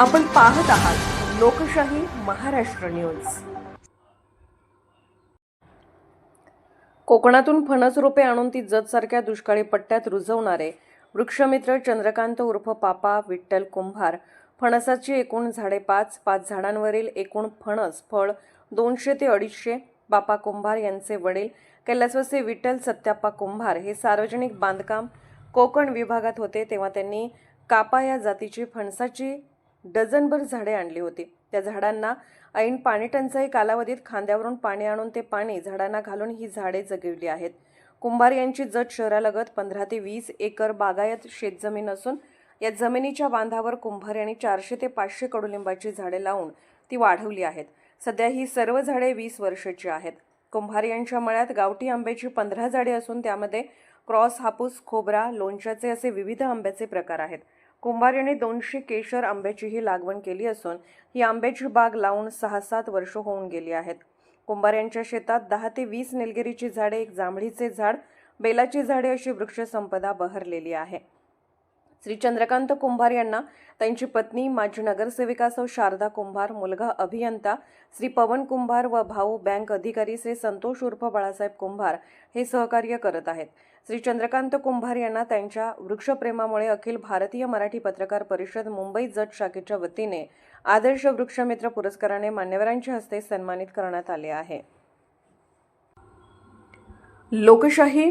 आपण पाहत आहात लोकशाही महाराष्ट्र न्यूज. कोकणातून फणस रोपे आणून ती जतसारख्या दुष्काळी पट्ट्यात रुजवणारे वृक्षमित्र चंद्रकांत उर्फ पापा विठ्ठल कुंभार. फणसाची एकूण झाडे पाच पाच झाडांवरील एकूण फणस फळ दोनशे ते अडीचशे. बापा कुंभार यांचे वडील कैलासवासी विठ्ठल सत्याप्पा कुंभार हे सार्वजनिक बांधकाम कोकण विभागात होते तेव्हा त्यांनी कापा या जातीची फणसाची डझनभर झाडे आणली होती. त्या झाडांना ऐन पाणीटंचाई कालावधीत खांद्यावरून पाणी आणून ते पाणी झाडांना घालून ही झाडे जगवली आहेत. कुंभार यांची जत शहरालगत पंधरा ते वीस एकर बागायत शेतजमीन असून या जमिनीच्या बांधावर कुंभार यांनी चारशे ते पाचशे कडुलिंबाची झाडे लावून ती वाढवली आहेत. सध्या ही सर्व झाडे वीस वर्षाची आहेत. कुंभार यांच्या मळ्यात गावठी आंब्याची पंधरा झाडे असून त्यामध्ये क्रॉस हापूस खोबरा लोणच्याचे असे विविध आंब्याचे प्रकार आहेत. कुंभार यांनी दोनशे केशर आंब्याचीही लागवण केली असून ही आंब्याची बाग लावून सहा सात वर्ष होऊन गेली आहेत. कुंभार यांच्या शेतात दहा ते वीस निलगिरीची झाडे एक जांभळीचे झाड बेलाची झाडे अशी वृक्षसंपदा बहरलेली आहे. श्री चंद्रकांत कुंभार यांना त्यांची पत्नी माजी नगरसेविका सौ शारदा कुंभार मुलगा अभियंता श्री पवन कुंभार व भाऊ बँक अधिकारी श्री संतोष उर्फ बाळासाहेब कुंभार हे सहकार्य करत आहेत. श्री चंद्रकांत कुंभार यांना त्यांच्या वृक्षप्रेमामुळे अखिल भारतीय मराठी पत्रकार परिषद मुंबई जत शाखेच्या वतीने आदर्श वृक्षमित्र पुरस्काराने मान्यवरांच्या हस्ते सन्मानित करण्यात आले आहे. लोकशाही